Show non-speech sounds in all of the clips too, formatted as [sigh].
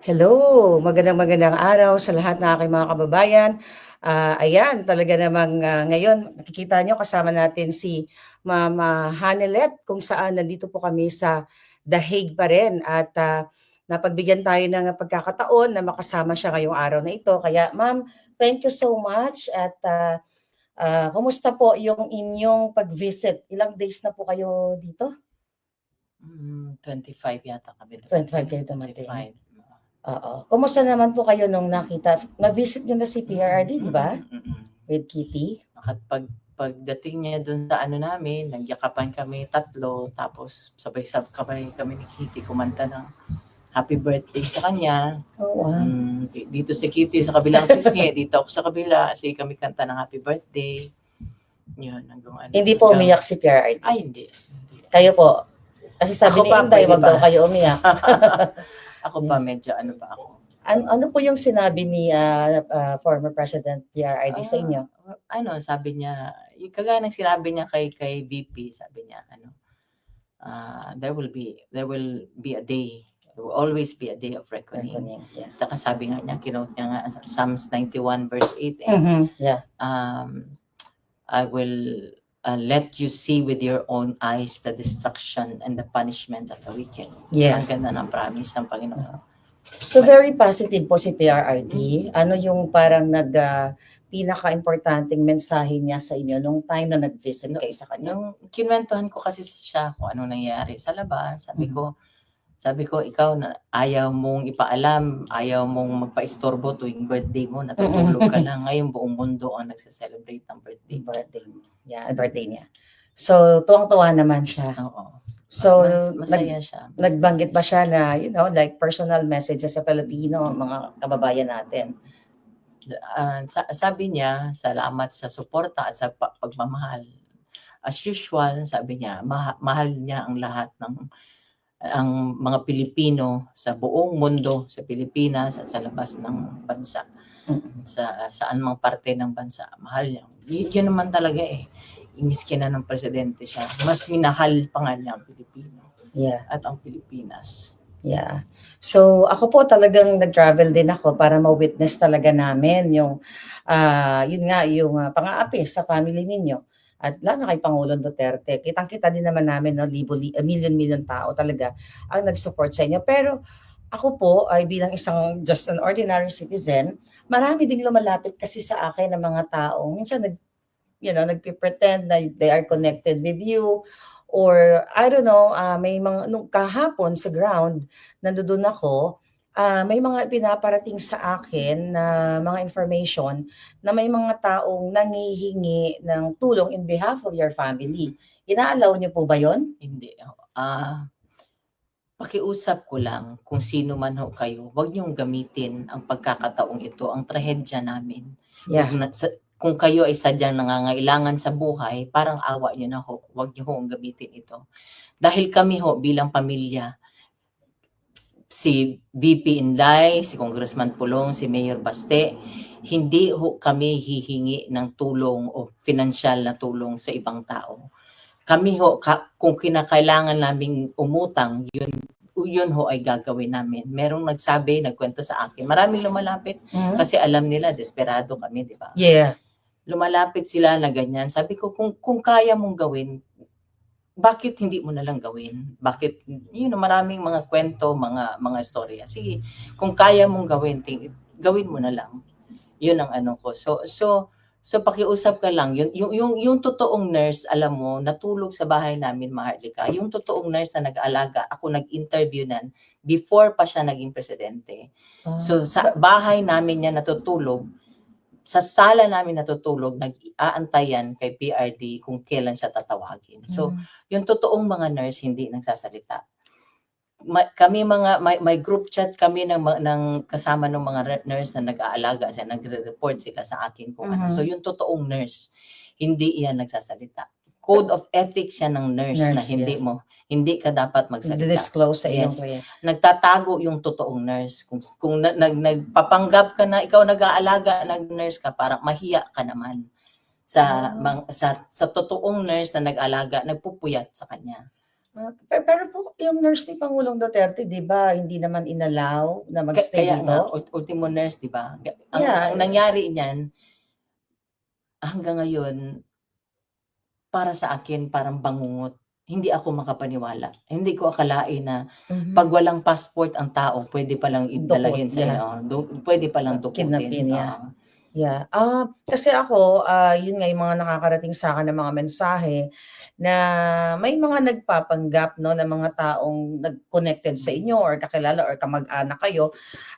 Hello, magandang magandang araw sa lahat ng aking mga kababayan. Ah, ayan, talaga namang ah, ngayon nakikita nyo kasama natin si Mama Hanelet kung saan nandito po kami sa The Hague pa rin at ah, napagbigyan tayo ng pagkakataon na makasama siya ngayong araw na ito. Kaya ma'am, thank you so much at ah, ah, kumusta po yung inyong pag-visit? Ilang days na po kayo dito? Mm, 25 yata kami. 25 kayo dumating. 25. Oo. Kumusta naman po kayo nung nakita? Na-visit nyo na si PRRD, di ba? With Kitty? At pag pagdating niya doon sa ano namin, nagyakapan kami tatlo, tapos sabay-sabay kami ni Kitty kumanta ng happy birthday sa kanya. Oo. ah. Mm, di- dito si Kitty sa kabilang pisngi, [laughs] dito ako sa kabila, kasi kami kanta ng happy birthday. Yun, hanggang ano. Hindi po umiyak si PRRD. Ay, hindi. hindi. Kayo po. Kasi sabi Ako ni pa, Inday, wag daw kayo umiyak. [laughs] ako pa, medyo ano pa ako. An- ano po yung sinabi ni ah, ah, former President PRRD sa Ah, inyo? ano, sabi niya, yung kagaya ng sinabi niya kay kay VP, sabi niya, ano, ah, there will be there will be a day, there will always be a day of reckoning. Reckoning, Yeah. Tsaka sabi nga niya, kinote niya nga sa Psalms 91 verse 8, eh, Mhm, yeah. um, I will uh, let you see with your own eyes the destruction and the punishment of the wicked. Yeah. Ang ganda ng promise ng Panginoon. So very positive po si PRRD. Ano yung parang nag ah, pinaka-importanting mensahe niya sa inyo nung time na nag-visit kayo sa kanya? Nung kinwentuhan ko kasi siya kung anong nangyayari sa labas, sabi Mhm. ko, sabi ko, ikaw na ayaw mong ipaalam, ayaw mong magpa-istorbo tuwing birthday mo, natutulog ka lang. Ngayon buong mundo ang nagse-celebrate ng birthday. birthday. Yeah, birthday niya. So, tuwang-tuwa naman siya. Oo. So, Mas, nag- masaya siya. nagbanggit ba siya na, you know, like personal messages sa Pilipino, mga kababayan natin? Sa- sabi niya, salamat sa suporta at sa pa- pagmamahal. As usual, sabi niya, maha- mahal niya ang lahat ng ang mga Pilipino sa buong mundo, sa Pilipinas at sa labas ng bansa. Sa saan mang parte ng bansa. Mahal niya. Yun naman talaga eh. Imiski na ng presidente siya. Mas minahal pa nga niya ang Pilipino Yeah, at ang Pilipinas. yeah. So, ako po talagang nag-travel din ako para ma-witness talaga namin yung, ah, yun nga, yung ah, pang-aapi sa family ninyo. At lalo na kay Pangulong Duterte. Kitang-kita din naman namin, no, libo, li, million-million tao talaga ang nag-support sa inyo. Pero ako po ay bilang isang just an ordinary citizen, marami ding lumalapit kasi sa akin ng mga taong minsan nag you know, nagpi-pretend na they are connected with you or I don't know, ah, may mga nung kahapon sa ground nandoon ako, ah, may mga pinaparating sa akin na mga information na may mga taong nangihingi ng tulong in behalf of your family. Inaalaw niyo po ba 'yon? Hindi. Ah, pakiusap ko lang kung sino man ho kayo, huwag niyong gamitin ang pagkakataong ito, ang trahedya namin. Yeah. Kung, na- sa- kung kayo ay sadyang nangangailangan sa buhay, parang awa niyo na ho, huwag niyo ho ang gamitin ito. Dahil kami ho bilang pamilya, si VP Inday, si Congressman Pulong, si Mayor Baste, hindi ho kami hihingi ng tulong o financial na tulong sa ibang tao. Kami ho, ka- kung kinakailangan naming umutang, yun, yun ho ay gagawin namin. Merong nagsabi, nagkwento sa akin, maraming lumalapit Mhm. kasi alam nila, desperado kami, di ba? Yeah. lumalapit sila na ganyan. Sabi ko, kung, kung kaya mong gawin, bakit hindi mo na lang gawin? Bakit, yun, maraming mga kwento, mga mga storya. Sige, kung kaya mong gawin, ting, gawin mo na lang. Yun ang ano ko. So, so, so pakiusap ka lang. Yung, yung, yung, yung totoong nurse, alam mo, natulog sa bahay namin, Maharlika. Yung totoong nurse na nag-aalaga, ako nag-interview nan before pa siya naging presidente. So sa bahay namin niya natutulog, sa sala namin natutulog, nag-aantayan kay PRD kung kailan siya tatawagin. So, Mhm. yung totoong mga nurse hindi nagsasalita. Ma- kami mga may, may group chat kami ng ng kasama ng mga nurse na nag-aalaga sa nagre-report sila sa akin kung ano. Mhm. So yung totoong nurse hindi iyan nagsasalita. Code of ethics siya ng nurse, na Nurse, hindi yeah. mo hindi ka dapat magsalita disclose sa iyong Yes. kuya. nagtatago yung totoong nurse. Kung, kung na, nag, nagpapanggap ka na ikaw nag-aalaga, nag-nurse ka, parang mahiya ka naman sa, Ah. mang, sa, sa totoong nurse na nag-alaga, nagpupuyat sa kanya. Ah, pe pero po yung nurse ni Pangulong Duterte 'di ba hindi naman inallow na mag-stay Kaya nga, dito? ult- ultimo nurse, di ba? Ang, Yeah. ang nangyari niyan, hanggang ngayon, para sa akin, parang bangungot. Hindi ako makapaniwala. Hindi ko akalain na Mhm. pag walang passport ang tao, pwede palang idalahin Dukot, sa yeah. iyo. Pwede palang dukutin. Kidnapin, yeah. Oo. Yeah. Ah, kasi ako, ah, yun nga yung mga nakakarating sa akin ng mga mensahe na may mga nagpapanggap no ng mga taong nag-connected sa inyo or kakilala or kamag-anak kayo.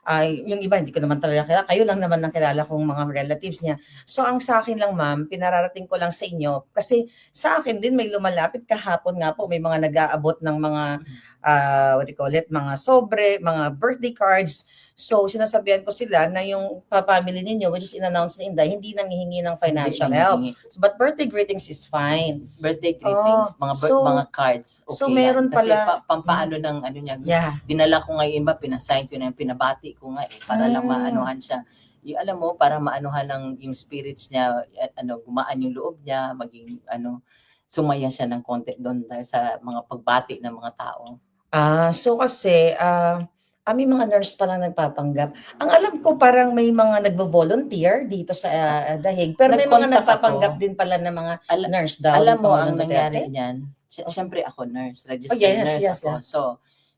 Ay, yung iba hindi ko naman talaga kilala. Kayo lang naman ang kilala kong mga relatives niya. So ang sa akin lang ma'am, pinararating ko lang sa inyo kasi sa akin din may lumalapit kahapon nga po may mga nag-aabot ng mga ah, what do you call it, mga sobre, mga birthday cards. So, sinasabihan ko sila na yung pa-family ninyo, which is in-announce ni Inday, hindi nanghihingi ng financial Hindi- help. hindi- So, but birthday greetings is fine. Birthday greetings, mga bir- so- mga cards. Okay so meron yan. Kasi pala- pa, pampaano ng ano niya, Yeah. dinala ko nga yung iba, pinasign ko na yung pinabati ko nga eh, para lang Mm. maanuhan siya. Yung, alam mo, para maanuhan ng yung spirits niya, eh, ano, gumaan yung loob niya, maging ano, sumaya siya ng konti doon dahil sa mga pagbati ng mga tao. Ah, so kasi, ah, ah, may mga nurse pa lang nagpapanggap. Ang alam ko parang may mga nagvo-volunteer dito sa ah, Dahig, pero may mga Nag-contact nagpapanggap ako. din pala ng mga Ala- nurse daw. alam mo, ang nangyari niyan, sy- syempre ako nurse, registered Oh, yes, nurse yes, ako. So,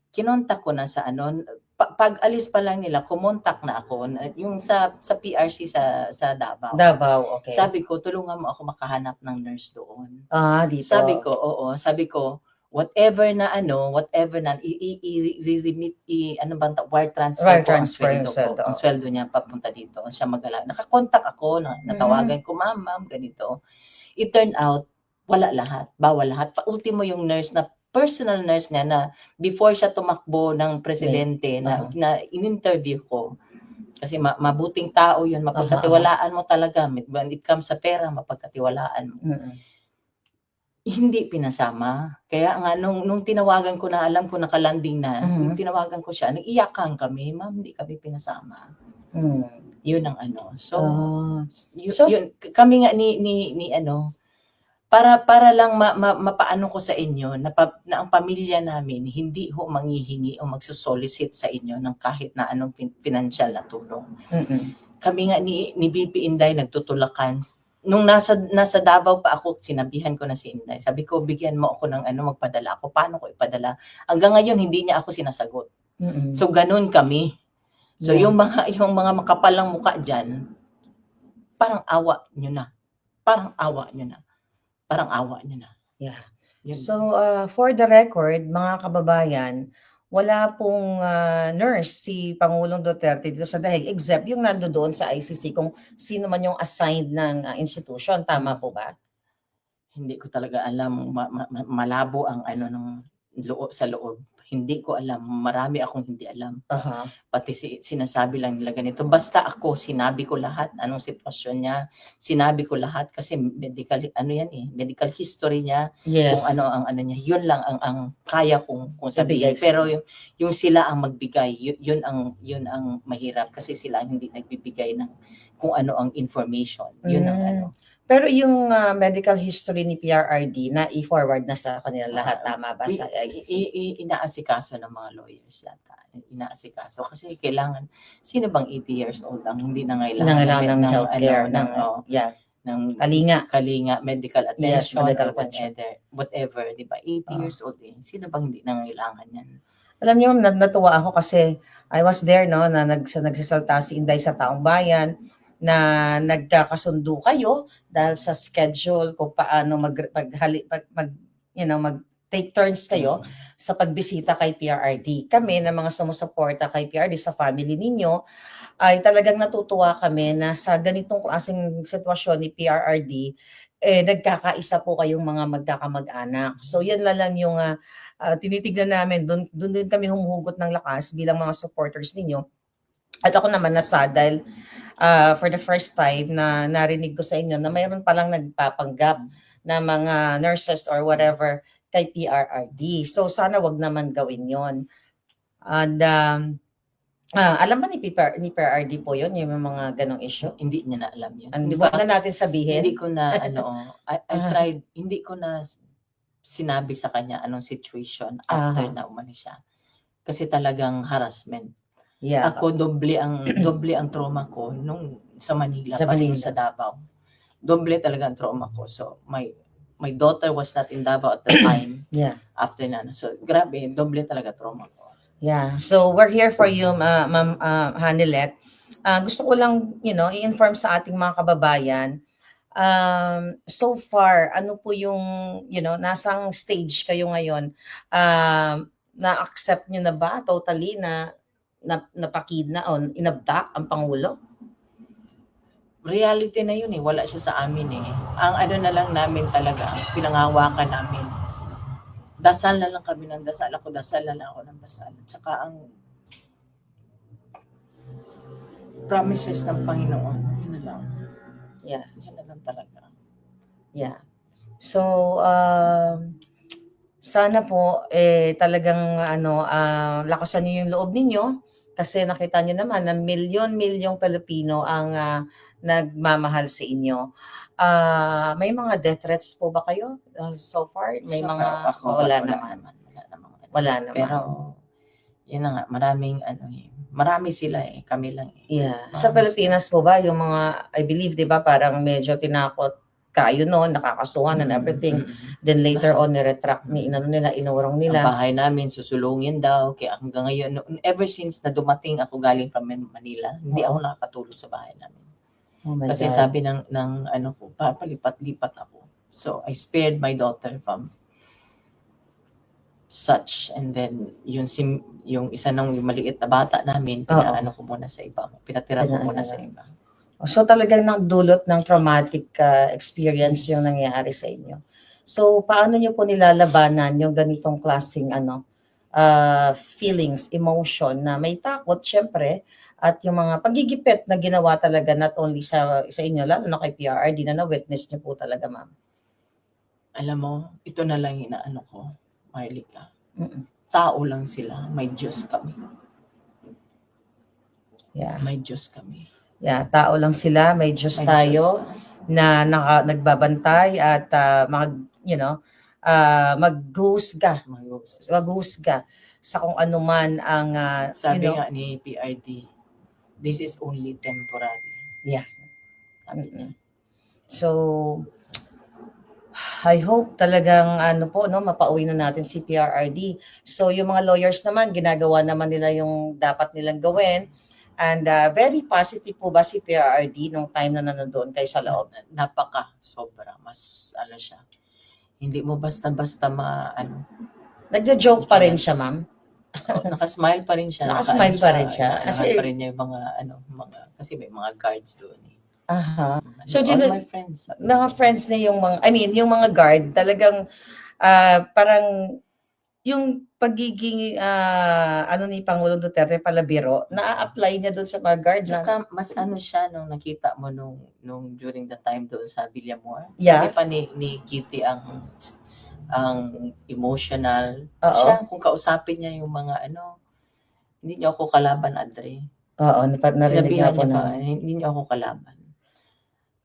kinontak ko na sa ano, pa- pag alis pa lang nila, kumontak na ako, na- yung sa sa PRC sa sa Davao. Davao, okay. Sabi ko, tulungan mo ako makahanap ng nurse doon. ah, dito. Sabi ko, oo, sabi ko, whatever na ano, whatever na, i, i, i, i-remit, i, ano bang, wire transfer Wire ko transfer ang sweldo sweldo, ko. Ang sweldo niya papunta dito. Siya magala. Nakakontak ako, na, Mm-hmm. natawagan ko, ma'am, ma'am, ganito. It turned out, wala lahat, bawal lahat. Pa ultimo yung nurse na personal nurse niya na before siya tumakbo ng presidente na, Uh-huh. na in-interview ko. Kasi ma- mabuting tao yun, mapagkatiwalaan mo talaga. When it comes sa pera, mapagkatiwalaan mo Mm-mm. Hindi pinasama. Kaya nga, nung, nung tinawagan ko na, alam ko nakalanding na, Mhm. nung tinawagan ko siya, nag-iyakan kami, ma'am, hindi kami pinasama. Mm. Yun ang ano. So, Ah. y- so- yun, kami nga ni, ni, ni ano, para para lang ma, ma, mapaano ko sa inyo na, pa, na ang pamilya namin hindi ho manghihingi o magsusolicit sa inyo ng kahit na anong pin, financial na tulong. Mm-mm. Kami nga ni, ni BP Inday nagtutulakan nung nasa nasa Davao pa ako, sinabihan ko na si Inday. Sabi ko, bigyan mo ako ng ano, magpadala ako. Paano ko ipadala? Hanggang ngayon, hindi niya ako sinasagot. Mm-mm. So, ganun kami. So, Yeah. yung mga yung mga makapalang muka dyan, parang awa nyo na. Parang awa nyo na. Parang awa nyo na. Yeah. Yun. So, uh, for the record, mga kababayan, wala pong uh, nurse si Pangulong Duterte dito sa Dahig except yung nando doon sa ICC kung sino man yung assigned ng uh, institution. Tama po ba? hindi ko talaga alam ma- ma- ma- malabo ang ano ng loob sa loob. Hindi ko alam. Marami akong hindi alam. Aha. Pati si, sinasabi lang nila ganito. Basta ako, sinabi ko lahat anong sitwasyon niya. Sinabi ko lahat kasi medical ano yan eh, medical history niya, Yes. kung ano ang ano niya. Yun lang ang ang kaya kong kung sabihin. Sa- Pero yung, yung sila ang magbigay, yun, yun ang yun ang mahirap kasi sila ang hindi nagbibigay ng kung ano ang information. Yun ang Mm. ano. Pero yung uh, medical history ni PRRD na i-forward na sa kanila lahat, Ah, tama ba sa ICC? i- i- inaasikaso ng mga lawyers yata. Inaasikaso kasi kailangan sino bang 80 years old ang hindi na ngailangan Nangailangan ng ng- healthcare, ano, ng, ng, oh, yeah, ng kalinga. kalinga medical attention medical or attention. whatever, whatever, 'di ba? 80 Ah. years old eh. Sino bang hindi na ngailangan 'yan? Alam niyo, ma'am, nat- natuwa ako kasi I was there, no, na nags nagsasalta si Inday sa taong bayan na nagkakasundo kayo dahil sa schedule kung paano mag, maghali, mag, mag, you know, mag take turns kayo sa pagbisita kay PRRD. Kami na mga sumusuporta kay PRRD sa family ninyo ay talagang natutuwa kami na sa ganitong klaseng sitwasyon ni PRRD eh nagkakaisa po kayong mga magkakamag-anak. So yan na lang yung ah, ah, tinitignan namin doon doon din kami humuhugot ng lakas bilang mga supporters ninyo. At ako naman nasa dahil ah, for the first time na narinig ko sa inyo na mayroon palang nagpapanggap na mga nurses or whatever kay PRRD. So sana wag naman gawin 'yon. And um, ah, alam ba ni, PR, ni PRRD po 'yon yung mga ganong issue? Hindi niya na alam 'yun. Hindi In wag na natin sabihin. hindi ko na [laughs] ano, I, I Ah. tried, hindi ko na sinabi sa kanya anong situation after Aha. na umalis siya. Kasi talagang harassment. Yeah. Ako doble ang [clears throat] doble ang trauma ko nung sa Manila, Sa pati Manila. sa Davao. Doble talaga ang trauma ko. So my my daughter was not in Davao at the [clears throat] time Yeah. after na. So grabe, doble talaga trauma ko. Yeah. So we're here for you, Ma- Ma'am uh, Hanilet. Ah, gusto ko lang, you know, i-inform sa ating mga kababayan. Um, so far, ano po yung, you know, nasang stage kayo ngayon? Um, na-accept nyo na ba totally na na napakid na o inabdak ang Pangulo? Reality na yun eh, wala siya sa amin eh. Ang ano na lang namin talaga, ang pinangahawakan namin. Dasal na lang kami ng dasal. Ako dasal na lang ako ng dasal. Tsaka ang promises ng Panginoon, yun na lang. Yeah. Yun na lang talaga. Yeah. So, um, sana po eh talagang ano ah, lakasan niyo yung loob ninyo kasi nakita niyo naman na milyon-milyong Pilipino ang ah, nagmamahal sa inyo. Ah, may mga death threats po ba kayo ah, so far? May So, mga ako, wala, naman. Wala naman. Wala naman. Pero, yun na nga, maraming ano eh. Marami sila eh, kami lang eh. Yeah. Sa Pilipinas po ba yung mga I believe 'di ba parang medyo tinakot kayo noon, nakakasuhan and Mm, everything. mm, mm. Then later on ni-retract ni inano nila, inurong Ang nila. bahay namin susulungin daw. Kaya hanggang ngayon, ever since na dumating ako galing from Manila, hindi Oo. ako nakakatulog sa bahay namin. Oh Kasi God. sabi ng, ng ano ko, papalipat-lipat ako. So, I spared my daughter from such. And then, yung, sim, yung isa nung yung maliit na bata namin, pinaano ko muna sa iba. Pinatira ko muna sa iba. So talagang nagdulot ng traumatic uh, experience yung nangyari sa inyo. So paano niyo po nilalabanan yung ganitong klaseng ano uh, feelings, emotion na may takot syempre at yung mga pagigipit na ginawa talaga not only sa sa inyo lalo na kay PRRD na na-witness niyo po talaga ma'am. Alam mo, ito na lang inaano ko, Marlica. Mm-mm. Tao lang sila, may Diyos kami. Yeah. May Diyos kami. Yeah, tao lang sila, may Diyos May tayo. Diyos na naka, nagbabantay at ah, mag you know ah, maghusga maghusga sa kung ano man ang ah, Sabi you know, nga ni PRD, this is only temporary. Yeah. Mm-mm. so I hope talagang ano po no mapauwi na natin si PRRD. So yung mga lawyers naman ginagawa naman nila yung dapat nilang gawin. And ah, very positive po ba si PRRD nung time na nanonood kayo sa loob? Napaka, sobra. Mas, ano siya, hindi mo basta-basta ma, ano, Nagjo-joke pa rin siya, ma'am. oh, nakasmile pa rin siya. Nakasmile nakaano pa rin siya. Kasi- Kasi, pa rin niya yung mga, ano, mga, kasi may mga guards doon. Eh. Aha. Ano, So, all my friends. mga friends na yung mga, I mean, yung mga guard, talagang ah, parang yung pagiging ah, ano ni Pangulong Duterte palabiro, na-apply niya doon sa mga guard na, Tsaka, mas ano siya nung nakita mo nung, nung during the time doon sa Villamor. Yeah. Hindi pa ni, ni Kitty ang ang emotional. Oo. Siya, kung kausapin niya yung mga ano, hindi niyo ako kalaban, Adre. oo, narinig Sinabihan na po niya pa, na. hindi niyo ako kalaban.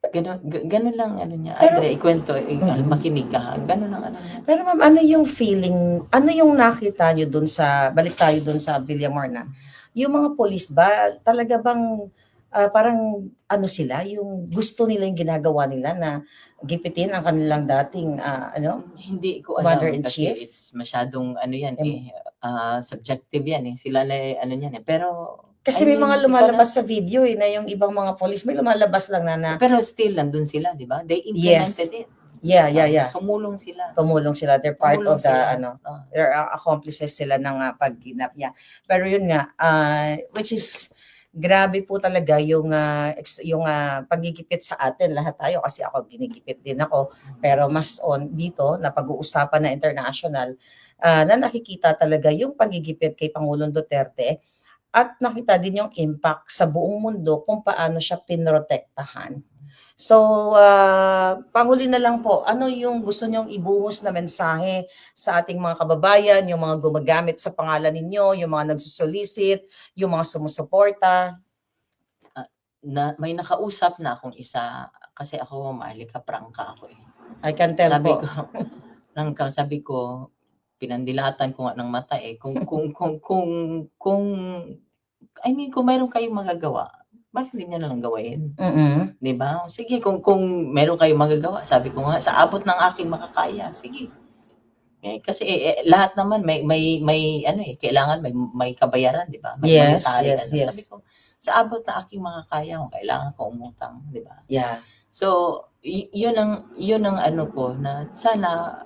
Ganun, ganun lang ano niya. Pero- Adre, ikwento, eh, Mhm. makinig ka. Ganun lang ano niya. Pero ma'am, ano yung feeling, ano yung nakita niyo doon sa, balik tayo doon sa Villamor na, yung mga polis ba, talaga bang ah, parang ano sila, yung gusto nila yung ginagawa nila na gipitin ang kanilang dating ah, ano, Hindi ko alam kasi it's masyadong ano yan Em- eh, ah, subjective yan eh. Sila na eh, ano yan eh. Pero Kasi I may mean, mga ikaw lumalabas sa video eh, na yung ibang mga polis, may lumalabas lang na na, Pero still, nandun sila, di ba? They implemented it. yeah, yeah, yeah. Tumulong sila. Tumulong sila. They're part Tumulong of the, sila. ano, Ah. they're uh, accomplices sila ng uh, pagginap niya. Pero yun nga, uh, which is, grabe po talaga yung uh, yung uh, pagigipit sa atin lahat tayo kasi ako ginigipit din ako pero mas on dito na pag-uusapan na international uh, na nakikita talaga yung pagigipit kay Pangulong Duterte at nakita din yung impact sa buong mundo kung paano siya pinrotektahan. So, uh, panghuli na lang po, ano yung gusto nyong ibuhos na mensahe sa ating mga kababayan, yung mga gumagamit sa pangalan ninyo, yung mga nagsusolicit, yung mga sumusuporta? Na, may nakausap na akong isa, kasi ako, Marlika, prangka ako eh. I can tell Sabi po. ko, [laughs] Nang sabi ko, pinandilatan ko nga ng mata eh, kung kung kung kung kung I mean kung meron kayong magagawa, bakit hindi niyo na lang gawain? Mm. 'Di ba? Sige kung kung meron kayong magagawa, sabi ko nga sa abot ng aking makakaya, sige. Eh, kasi eh, eh, lahat naman may may may ano eh, kailangan may may kabayaran, 'di ba? May Yes, monetary yes, ano. yes. Sabi ko, sa abot ng aking makakaya, kung kailangan ko umutang, 'di ba? Yeah. So, y- yun ang yun ang ano ko na sana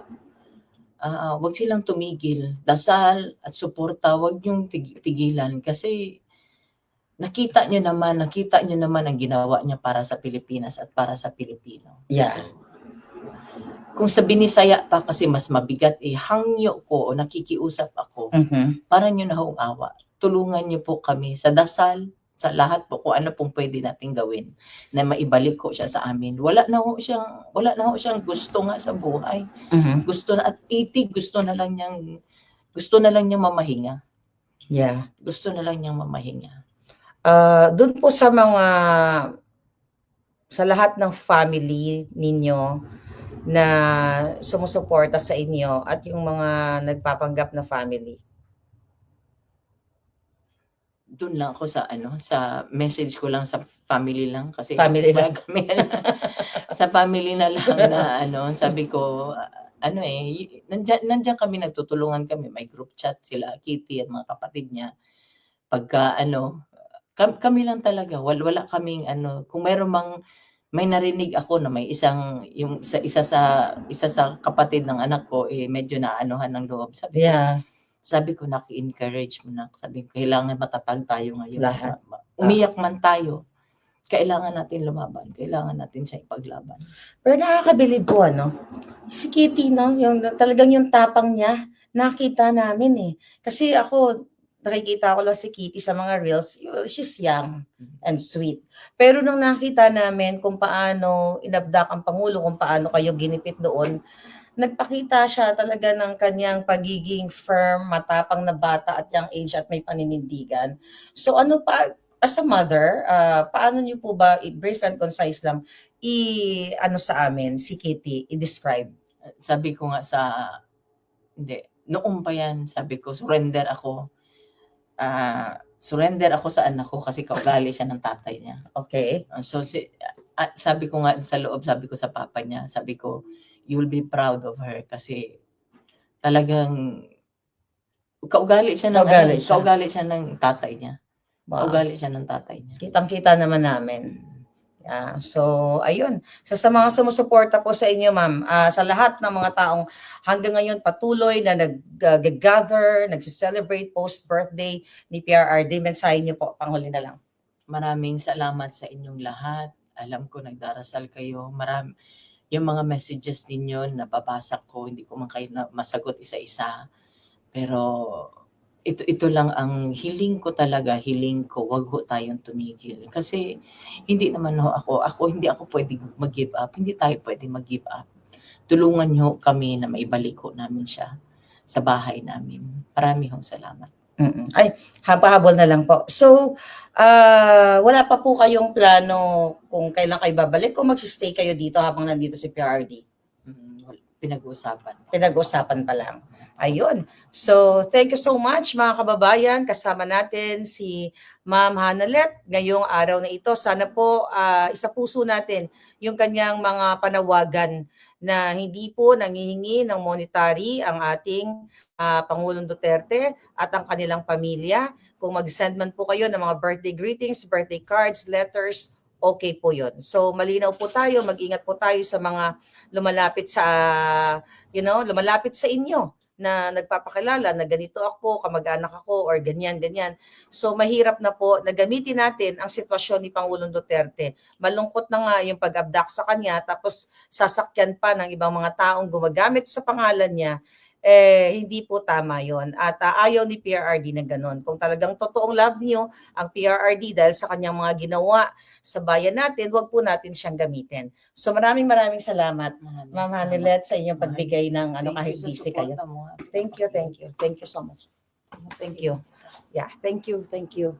ah, wag silang tumigil. Dasal at suporta, wag yung tig- tigilan kasi nakita nyo naman, nakita nyo naman ang ginawa niya para sa Pilipinas at para sa Pilipino. Yeah. Kung sa Binisaya pa kasi mas mabigat eh, hangyo ko o nakikiusap ako, Mhm. para nyo na awa. Tulungan nyo po kami sa dasal, sa lahat po kung ano pong pwede nating gawin na maibalik ko siya sa amin. Wala na ho siyang wala na ho siyang gusto nga sa buhay. Mhm. Gusto na at itig, gusto na lang niyang gusto na lang niyang mamahinga. Yeah. Gusto na lang niyang mamahinga. Ah, doon po sa mga sa lahat ng family ninyo na sumusuporta sa inyo at yung mga nagpapanggap na family. Doon lang ako sa ano, sa message ko lang sa family lang kasi Family lang. kami [laughs] sa family na lang na ano, sabi ko ano eh, nandiyan, nandiyan kami nagtutulungan kami, may group chat sila, Kitty at mga kapatid niya. Pagka ano, kam- kami lang talaga, wala, wala kaming ano, kung meron mang may narinig ako na may isang yung sa isa sa isa sa kapatid ng anak ko eh medyo naanuhan ng loob. Sabi ko, Yeah. Sabi ko naki-encourage mo na. Sabi ko kailangan matatag tayo ngayon. Lahat. Umiyak man tayo. Kailangan natin lumaban. Kailangan natin siya ipaglaban. Pero nakakabilib po ano. Si Kitty no, yung talagang yung tapang niya, nakita namin eh. Kasi ako nakikita ko lang si Kitty sa mga reels, she's young and sweet. Pero nung nakita namin kung paano inabdak ang Pangulo, kung paano kayo ginipit doon, nagpakita siya talaga ng kanyang pagiging firm, matapang na bata at young age at may paninindigan. So ano pa, as a mother, ah, paano niyo po ba, brief and concise lang, i ano sa amin si Kitty i-describe. Sabi ko nga sa, hindi, noong pa yan, sabi ko, surrender ako. Ah, surrender ako sa anak ko kasi kaugali siya ng tatay niya. Okay? Uh, So si at sabi ko nga sa loob, sabi ko sa papa niya, sabi ko, you will be proud of her kasi talagang kaugali siya ng Kaugali ano, siya. kaugali siya ng tatay niya. Wow. Kaugali siya ng tatay niya. Kitang-kita naman namin. Yeah. So, ayun. So, sa mga sumusuporta po sa inyo, ma'am, ah, sa lahat ng mga taong hanggang ngayon patuloy na nag-gather, nag-celebrate post-birthday ni PRRD, mensahe niyo po, panghuli na lang. Maraming salamat sa inyong lahat. Alam ko nagdarasal kayo. Marami yung mga messages ninyo nababasa ko, hindi ko man kayo masagot isa-isa. Pero ito ito lang ang hiling ko talaga, hiling ko, wag ho tayong tumigil. Kasi hindi naman ho ako, ako hindi ako pwede mag-give up. Hindi tayo pwede mag-give up. Tulungan niyo kami na maibalik ho namin siya sa bahay namin. Marami hong salamat. Mm-mm. Ay, haba-habol na lang po. So, ah, wala pa po kayong plano kung kailan kayo babalik o magsistay kayo dito habang nandito si PRD? Mm, Pinag-uusapan. pinag-usapan pa lang. Ayun. So, thank you so much mga kababayan. Kasama natin si Ma'am Hanalet ngayong araw na ito. Sana po ah, isa puso natin yung kanyang mga panawagan na hindi po nangihingi ng monetary ang ating ah, Pangulong Duterte at ang kanilang pamilya. Kung mag-send man po kayo ng mga birthday greetings, birthday cards, letters, okay po yon. So malinaw po tayo, mag-ingat po tayo sa mga lumalapit sa you know, lumalapit sa inyo na nagpapakilala na ganito ako, kamag-anak ako, or ganyan, ganyan. So, mahirap na po na gamitin natin ang sitwasyon ni Pangulong Duterte. Malungkot na nga yung pag-abdak sa kanya, tapos sasakyan pa ng ibang mga taong gumagamit sa pangalan niya, eh, hindi po tama yon At ah, ayaw ni PRRD na ganun. Kung talagang totoong love niyo ang PRRD dahil sa kanyang mga ginawa sa bayan natin, wag po natin siyang gamitin. So maraming maraming salamat. Maraming Ma'am. Hanilet, sa inyong pagbigay ng ano kahit busy kayo. mo, ha. Thank you, thank you. Thank you so much. Thank you. Yeah, thank you, thank you.